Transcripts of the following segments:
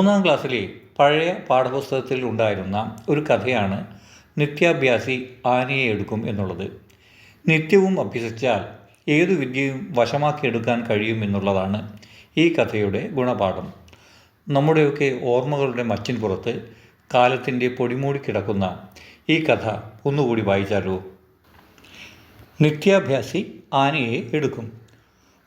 മൂന്നാം ക്ലാസ്സിലെ പഴയ പാഠപുസ്തകത്തിൽ ഉണ്ടായിരുന്ന ഒരു കഥയാണ് നിത്യാഭ്യാസി ആനയെ എടുക്കും എന്നുള്ളത്. നിത്യവും അഭ്യസിച്ചാൽ ഏതു വിദ്യയും വശമാക്കിയെടുക്കാൻ കഴിയും എന്നുള്ളതാണ് ഈ കഥയുടെ ഗുണപാഠം. നമ്മുടെയൊക്കെ ഓർമ്മകളുടെ മച്ചിൻ പുറത്ത് കാലത്തിന്റെ പൊടിമൂടി കിടക്കുന്ന ഈ കഥ ഒന്നുകൂടി വായിച്ചാലോ? നിത്യാഭ്യാസി ആനയെ എടുക്കും.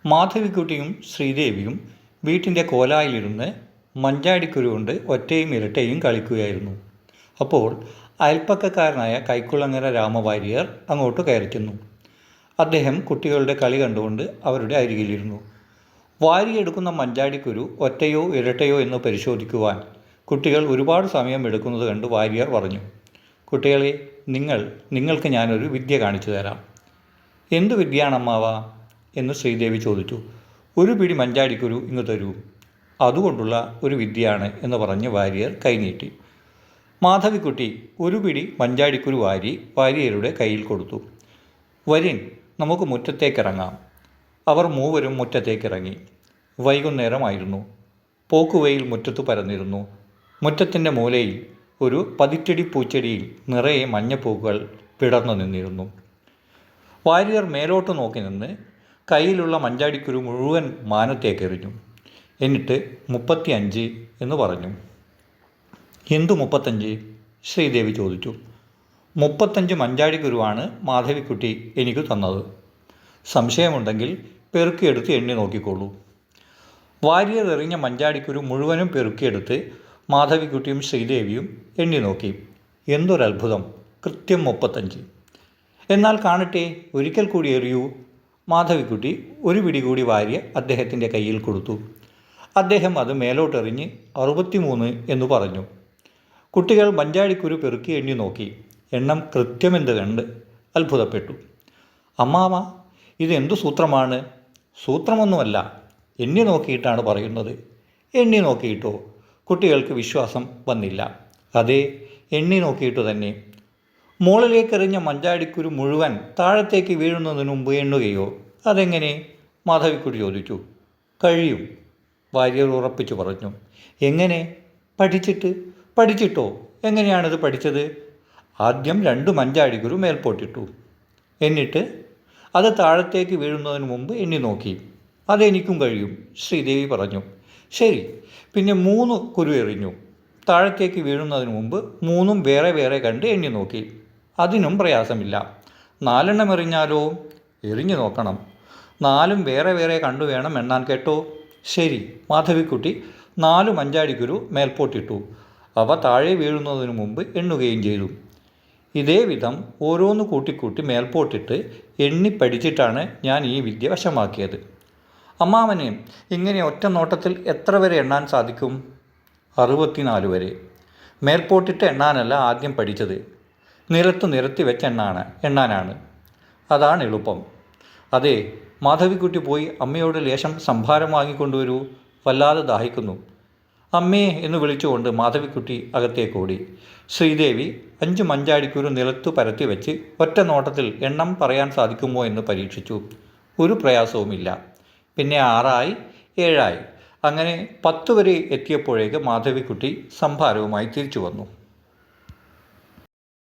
മാധവിക്കുട്ടിയും ശ്രീദേവിയും വീട്ടിന്റെ കോലായിലിരുന്ന് മഞ്ചാടിക്കുരു കൊണ്ട് ഒറ്റയും ഇരട്ടയും കളിക്കുകയായിരുന്നു. അപ്പോൾ അയൽപ്പക്കക്കാരനായ കൈക്കുളങ്ങര രാമവാര്യർ അങ്ങോട്ട് കയറിച്ചെന്നു. അദ്ദേഹം കുട്ടികളുടെ കളി കണ്ടുകൊണ്ട് അവരുടെ അരികിലിരുന്നു. വാരിയെടുക്കുന്ന മഞ്ചാടിക്കുരു ഒറ്റയോ ഇരട്ടയോ എന്ന് പരിശോധിക്കുവാൻ കുട്ടികൾ ഒരുപാട് സമയം എടുക്കുന്നത് കണ്ട് വാര്യർ പറഞ്ഞു കുട്ടികളെ നിങ്ങൾ നിങ്ങൾക്ക് ഞാനൊരു വിദ്യ കാണിച്ചു തരാം. എന്തു വിദ്യയാണമ്മാവാ എന്ന് ശ്രീദേവി ചോദിച്ചു. ഒരു പിടി മഞ്ചാടിക്കുരു ഇങ്ങ് തരൂ. അതുകൊണ്ടുള്ള ഒരു വിദ്യയാണ് എന്ന് പറഞ്ഞ് വാര്യർ കൈനീട്ടി. മാധവിക്കുട്ടി ഒരു പിടി മഞ്ചാടിക്കുരു വാരി വാര്യരുടെ കയ്യിൽ കൊടുത്തു. വരിൻ നമുക്ക് മുറ്റത്തേക്കിറങ്ങാം. അവർ മൂവരും മുറ്റത്തേക്കിറങ്ങി. വൈകുന്നേരമായിരുന്നു. പോക്കുവയിൽ മുറ്റത്ത് പരന്നിരുന്നു. മുറ്റത്തിന്റെ മൂലയിൽ ഒരു പതിറ്റടി പൂച്ചെടിയിൽ നിറയെ മഞ്ഞപ്പൂക്കൾ പിടർന്നു നിന്നിരുന്നു. വാര്യർ മേലോട്ട് നോക്കി നിന്ന് കയ്യിലുള്ള മഞ്ചാടിക്കുരു മുഴുവൻ മാനത്തേക്കെറിഞ്ഞു. എന്നിട്ട് മുപ്പത്തി അഞ്ച് എന്ന് പറഞ്ഞു. എന്തു മുപ്പത്തഞ്ച് ശ്രീദേവി ചോദിച്ചു. മുപ്പത്തഞ്ച് മഞ്ചാടിക്കുരുവാണ് മാധവിക്കുട്ടി എനിക്ക് തന്നത്. സംശയമുണ്ടെങ്കിൽ പെറുക്കിയെടുത്ത് എണ്ണി നോക്കിക്കോളൂ. വാരിയതെറിഞ്ഞ മഞ്ചാടിക്കുരു മുഴുവനും പെറുക്കിയെടുത്ത് മാധവിക്കുട്ടിയും ശ്രീദേവിയും എണ്ണി നോക്കി. എന്തൊരത്ഭുതം. കൃത്യം മുപ്പത്തഞ്ച് എന്നാൽ കാണട്ടെ ഒരിക്കൽ കൂടി എറിയൂ. മാധവിക്കുട്ടി ഒരു പിടി കൂടി വാര്യ അദ്ദേഹത്തിന്റെ കയ്യിൽ കൊടുത്തു. അദ്ദേഹം അത് മേലോട്ടെറിഞ്ഞ് അറുപത്തിമൂന്ന് എന്ന് പറഞ്ഞു. കുട്ടികൾ മഞ്ചാടിക്കുരു പെറുക്കി എണ്ണി നോക്കി. എണ്ണം കൃത്യമെന്ത് കണ്ട് അത്ഭുതപ്പെട്ടു. അമ്മാമ ഇതെന്തു സൂത്രമാണ്? സൂത്രമൊന്നുമല്ല. എണ്ണി നോക്കിയിട്ടാണ് പറയുന്നത്. എണ്ണി നോക്കിയിട്ടോ? കുട്ടികൾക്ക് വിശ്വാസം വന്നില്ല. അതേ എണ്ണി നോക്കിയിട്ട് തന്നെ. മുകളിലേക്കെറിഞ്ഞ മഞ്ചാടിക്കുരു മുഴുവൻ താഴത്തേക്ക് വീഴുന്നതിന് മുമ്പ് എണ്ണുകയോ? അതെങ്ങനെ? മാധവിക്കുട്ടി ചോദിച്ചു. കഴിയും. വാര്യർ ഉറപ്പിച്ചു പറഞ്ഞു. എങ്ങനെ? പഠിച്ചിട്ട്? പഠിച്ചിട്ടോ? എങ്ങനെയാണിത് പഠിച്ചത്? ആദ്യം രണ്ട് മഞ്ചാടിക്കുരു മേൽപോട്ടിട്ടു. എന്നിട്ട് അത് താഴത്തേക്ക് വീഴുന്നതിന് മുമ്പ് എണ്ണി നോക്കി. അതെനിക്കും കഴിയും ശ്രീദേവി പറഞ്ഞു. ശരി. പിന്നെ മൂന്ന് കുരു എറിഞ്ഞു. താഴത്തേക്ക് വീഴുന്നതിന് മുമ്പ് മൂന്നും വേറെ വേറെ കണ്ട് എണ്ണി നോക്കി. അതിനും പ്രയാസമില്ല. നാലെണ്ണം എറിഞ്ഞാലോ? എറിഞ്ഞു നോക്കണം. നാലും വേറെ വേറെ കണ്ടു വേണം എണ്ണാൻ കേട്ടോ. ശരി മാധവിക്കുട്ടി നാല് മഞ്ചാടിക്കുരു മേൽപോട്ടിട്ടു. അവ താഴെ വീഴുന്നതിന് മുമ്പ് എണ്ണുകയും ചെയ്തു. ഇതേ വിധം ഓരോന്ന് കൂട്ടിക്കൂട്ടി മേൽപോട്ടിട്ട് എണ്ണി പഠിച്ചിട്ടാണ് ഞാൻ ഈ വിദ്യ വശമാക്കിയത്. അമ്മാവനെ ഇങ്ങനെ ഒറ്റ നോട്ടത്തിൽ എത്ര വരെ എണ്ണാൻ സാധിക്കും? അറുപത്തിനാല് വരെ. മേൽപോട്ടിട്ട് എണ്ണാനല്ല ആദ്യം പഠിച്ചത്. നിരത്ത് നിരത്തി വെച്ച് എണ്ണാണ് എണ്ണാനാണ്. അതാണ് എളുപ്പം. അതെ മാധവിക്കുട്ടി പോയി അമ്മയോട് ലേശം സംഭാരം വാങ്ങിക്കൊണ്ടുവരൂ വല്ലാതെ ദാഹിക്കുന്നു. അമ്മേ എന്ന് വിളിച്ചുകൊണ്ട് മാധവിക്കുട്ടി അകത്തേക്ക് ഓടി. ശ്രീദേവി അഞ്ച് മഞ്ചാടിക്കുരു നിലത്തു പരത്തി വെച്ച് ഒറ്റ നോട്ടത്തിൽ എണ്ണം പറയാൻ സാധിക്കുമോ എന്ന് പരീക്ഷിച്ചു. ഒരു പ്രയാസവുമില്ല. പിന്നെ ആറായി ഏഴായി. അങ്ങനെ പത്ത് വരെ എത്തിയപ്പോഴേക്ക് മാധവിക്കുട്ടി സംഭാരവുമായി തിരിച്ചു വന്നു.